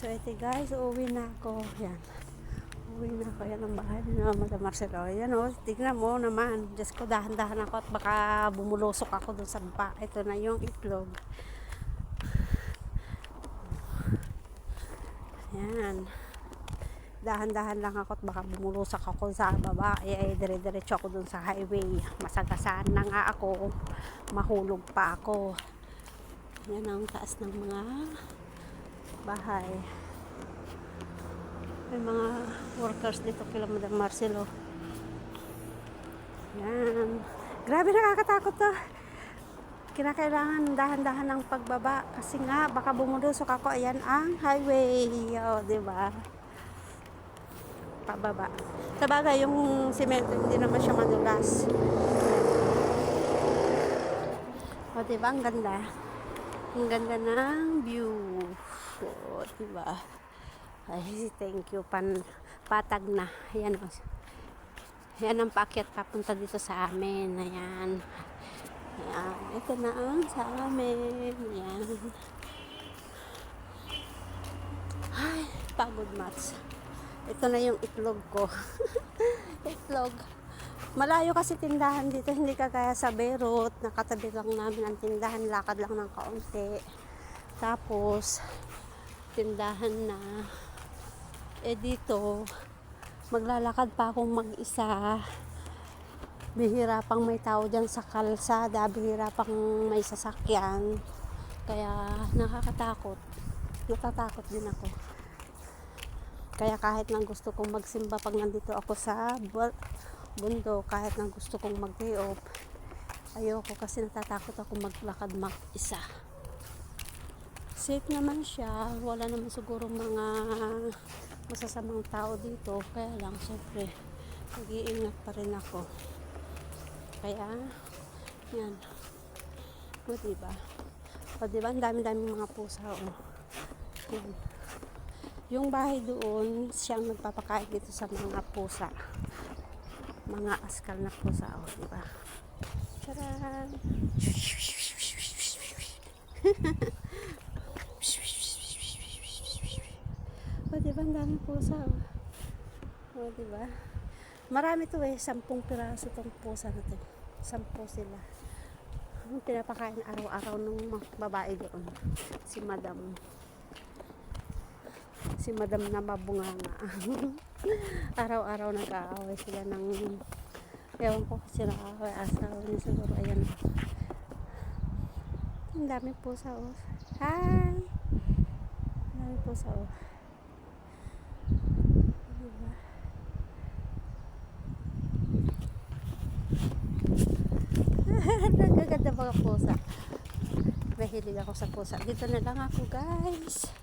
So ito guys, uuwi na ako. Yan. Uuwi na ako. Yan ang bahay ni Mama Marcelo. Yan o, tignan mo naman. Diyos ko, dahan-dahan ako at baka bumulusok ako dun sa baba. Ito na yung itlog. Yan. Dahan-dahan lang ako at baka bumulusok ako sa baba. Eh, dire-diretso ako dun sa highway. Masagasaan na nga ako. Mahulog pa ako. Yan ang taas ng mga bahay. May mga workers dito kila Madam Marcelo. Yan. Grabe nakakatakot to. Kinakailangan dahan-dahan ng pagbaba kasi nga baka bumulusok ako. Ayan ang highway. O, di ba? Pababa. Sa bagay, yung semento hindi naman siya madulas. O, di ba? Ang ganda. Ang ganda ng view. O, di ba? Ay, thank you. Pan, patag na. Ayan. Yan ang paakyat papunta dito sa amin. Ayan. Ayan. Ito na ang sa amin. Ayan. Ay, pagod mats. Ito na yung itlog ko. itlog. Malayo kasi tindahan dito, hindi kagaya sa Beirut. Nakatabi lang namin ang tindahan, lakad lang ng kaunti. Tapos, tindahan na. Eh dito, maglalakad pa akong mag-isa. Bihira pang may tao dyan sa kalsada, bihira pang may sasakyan. Kaya nakakatakot. Natatakot din ako. Kaya kahit nang gusto kong magsimba pag nandito ako sa bu- bundok, kahit nang gusto kong mag-day off, ayoko kasi natatakot ako maglakad mag-isa. Safe naman siya, wala naman siguro mga masasamang tao dito, kaya lang syempre nag-iingat pa rin ako. Kaya, yan. O, diba? O, diba? Ang dami-dami mga pusa, o. Yan. Yung bahay doon, siyang nagpapakain dito sa mga pusa. Mga askal na pusa, o, diba? Charan! o, diba? Ang dami pusa, o. O, diba? Marami to eh. Sampung piraso tong pusa na to. Sampo sila. Ang pinapakain araw-araw ng babae doon. Si madam. Si madam na mabunganga. araw-araw nag-aaway sila ng ewan ko kasi nag-aaway asawa niya siguro. Ayan. Ang dami pusa oh. Hi! Ang dami pusa oh. Diba? Nagaganda mga pusa. Mahilig ako sa pusa. Dito na lang ako guys.